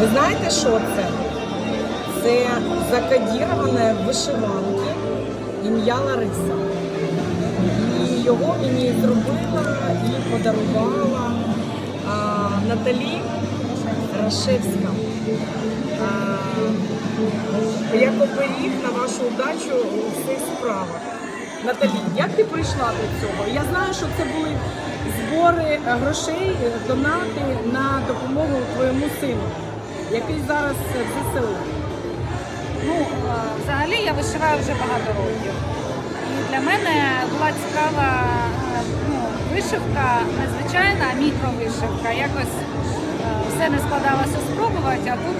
Ви знаєте, що це? Це закодіроване вишиванки ім'я Лариса. І його мені зробила і подарувала а, Наталі Рашевська. А, як оберіг на вашу удачу у всіх справах. Наталі, як ти прийшла до цього? Я знаю, що це були збори грошей, е, донати на допомогу твоєму сину, який зараз в ЗСУ. Ну, е, взагалі я вишиваю вже багато років. І для мене була цікава е, ну, вишивка, не звичайна, а мікровишивка. Якось все не складалося спробувати, а тут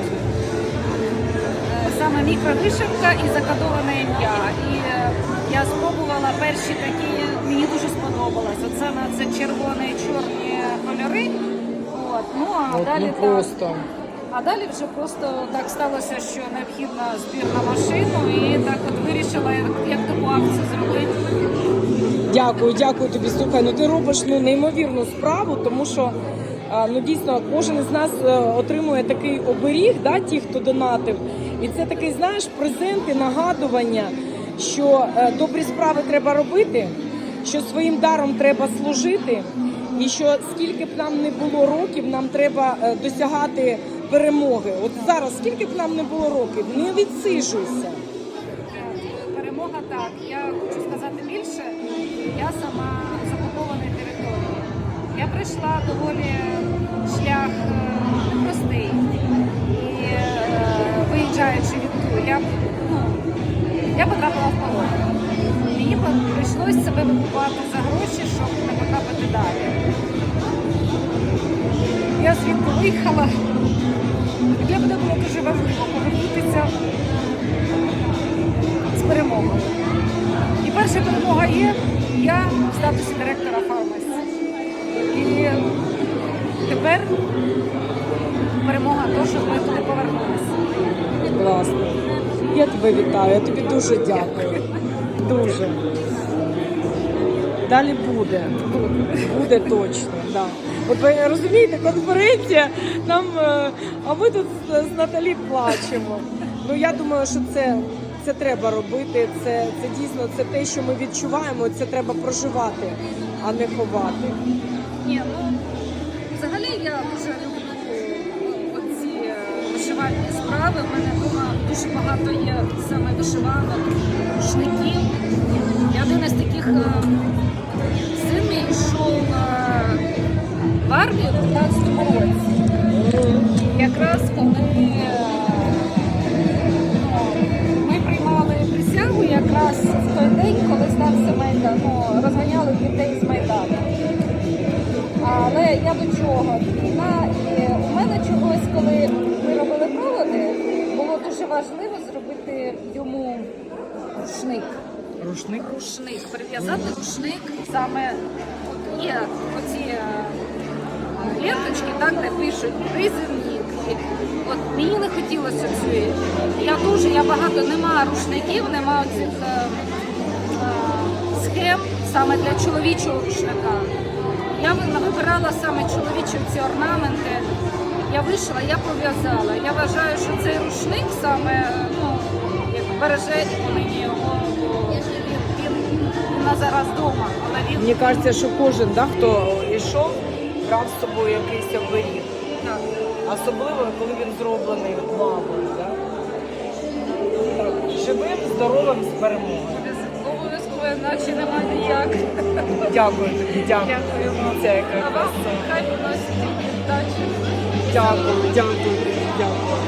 саме мікровишивка і закодоване ім'я. І е, я спробувала перші такі, мені дуже сподобалось. Оце на це червоні і чорні кольори. От. Ну а далі так. А далі вже просто так сталося, що необхідна збір на машину, і так от вирішила, як, як таку акцію зробити. Дякую, дякую тобі. Слухай, ну ти робиш ну неймовірну справу, тому що а, ну дійсно кожен із нас е, отримує такий оберіг, да, ті, хто донатив. І це такий, знаєш, презент і нагадування, що е, добрі справи треба робити, що своїм даром треба служити, і що скільки б нам не було років, нам треба е, досягати перемоги. От зараз, скільки б нам не було років, не відсижуйся. Перемога так. Я хочу сказати більше. Я сама з окупованої території. Я пройшла доволі шлях по- себе викупати за гроші, щоб не потрапити далі. Я звідти виїхала. Для мене було дуже важливо повернутися з перемогою. І перша перемога є, я в статусі директора фармасі. І тепер перемога то, що ми туди повернулися. Класно. Я тебе вітаю, я тобі дуже дякую. Дуже. Далі буде. Буде точно. Да. От ви розумієте, конференція, нам, е, а ми тут з, Наталі плачемо. Ну я думаю, що це, це треба робити. Це, це дійсно це те, що ми відчуваємо, це треба проживати, а не ховати. Ні, ну взагалі я дуже люблю вишивальні справи. У мене вдома дуже багато є саме вишиванок, рушників. Я один із таких е, син мій йшов е, в армію в 15-му році. Якраз коли е, ну, ми приймали присягу якраз в той день, коли стався Майдан, ну, розганяли дітей з Майдану. Але я до чого? Війна, і у мене чогось, коли ми робили проводи, було дуже важливо зробити йому рушник. Рушник. Рушник, прив'язати рушник саме от є оці е, ленточки, так, де пишуть приземник. І От мені не хотілося цієї. Я дуже, я багато нема рушників, нема цих е, е, схем саме для чоловічого рушника. Я вибирала саме чоловічі ці орнаменти. Я вийшла, я пов'язала. Я вважаю, що цей рушник саме ну, як береже нині його, зараз вдома, але він Мені кажеться, що кожен, да, хто йшов, брав з собою якийсь оберіг. так. Особливо, коли він зроблений мамою. Да? Так, Живим, здоровим з перемогою. Обов'язково, інакше немає ніяк. Дякую тобі, дякую. Дякую вам. Це яка А вам краса. хай приносить удачі. Дякую, дякую, дякую.